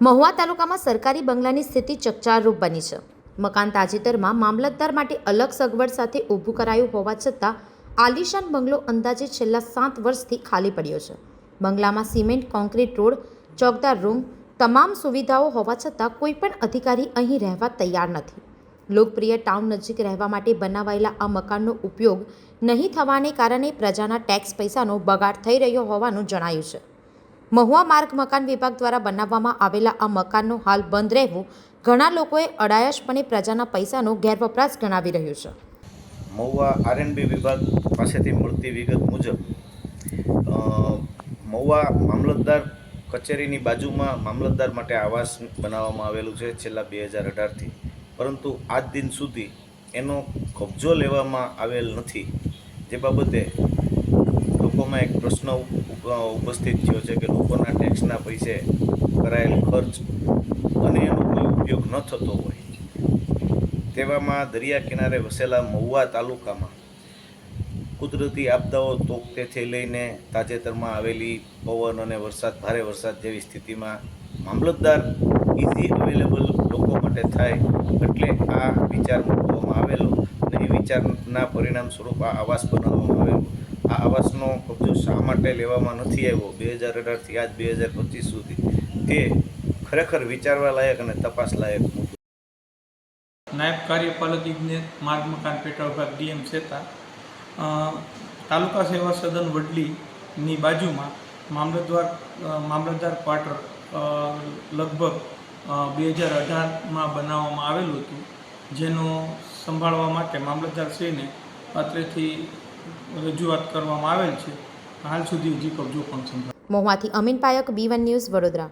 મહુવા તાલુકામાં સરકારી બંગલાની સ્થિતિ ચકચારરૂપ બની છે. મકાન તાજેતરમાં મામલતદાર માટે અલગ સગવડ સાથે ઊભું કરાયું હોવા છતાં, આલિશાન બંગલો અંદાજે છેલ્લા સાત વર્ષથી ખાલી પડ્યો છે. બંગલામાં સિમેન્ટ કોન્ક્રીટ રોડ, ચોકદાર રૂમ તમામ સુવિધાઓ હોવા છતાં કોઈ પણ અધિકારી અહીં રહેવા તૈયાર નથી. લોકપ્રિય ટાઉન નજીક રહેવા માટે બનાવાયેલા આ મકાનનો ઉપયોગ નહીં થવાને કારણે પ્રજાના ટેક્સ પૈસાનો બગાડ થઈ રહ્યો હોવાનું જણાયું છે. મહુવા માર્ગ મકાન વિભાગ દ્વારા બનાવવામાં આવેલા આ મકાનનો હાલ બંધ રહેવું ઘણા લોકોએ અડાયશપણે પ્રજાના પૈસાનો ગેરવપરાશ ગણાવી રહ્યું છે. મહુવા આરએનબી વિભાગ પાસેથી મળતી વિગત મુજબ મહુવા મામલતદાર કચેરીની બાજુમાં મામલતદાર માટે આવાસ બનાવવામાં આવેલું છે છેલ્લા બે હજાર અઢારથી. પરંતુ આજ દિન સુધી એનો કબજો લેવામાં આવેલ નથી. જે બાબતે લોકોમાં એક પ્રશ્ન ઉપ- ઉપસ્થિત થયો છે કે લોકોના ટેક્સના પૈસે કરાયેલ ખર્ચ અને એનો કોઈ ઉપયોગ ન થતો હોય. તેવામાં દરિયા કિનારે વસેલા મહુવા તાલુકામાં કુદરતી આપદાઓ તોકતેથી લઈને તાજેતરમાં આવેલી પવન અને વરસાદ, ભારે વરસાદ જેવી સ્થિતિમાં મામલતદાર ઇઝી અવેલેબલ લોકો માટે થાય એટલે આ વિચાર મૂકવામાં આવેલો અને એ વિચારના પરિણામ સ્વરૂપ આ આવાસ બનાવવામાં આવેલો. આ આવાસનો કબજો શા માટે લેવામાં નથી આવ્યો? બે હજાર અઢારથી આજ બે હજાર પચીસ સુધી તે ખરેખર વિચારવા લાયક અને તપાસ લાયક નાયબ કાર્યપાલક ઇજનેર માર્ગ, મકાન પેટ્રોલ વિભાગ ડીએમ શેતા તાલુકા સેવા સદન વડલીની બાજુમાં મામલતદાર મામલતદાર ક્વાર્ટર લગભગ બે હજાર અઢારમાં બનાવવામાં આવેલું હતું, જેનો સંભાળવા માટે મામલતદારશ્રીને અત્રેથી રજૂઆત કરવામાં આવેલ છે. હાલ સુધી હજી કબજો પણ સંભાળ મોહમાંથી Amin Payak, B one news, Vadodara.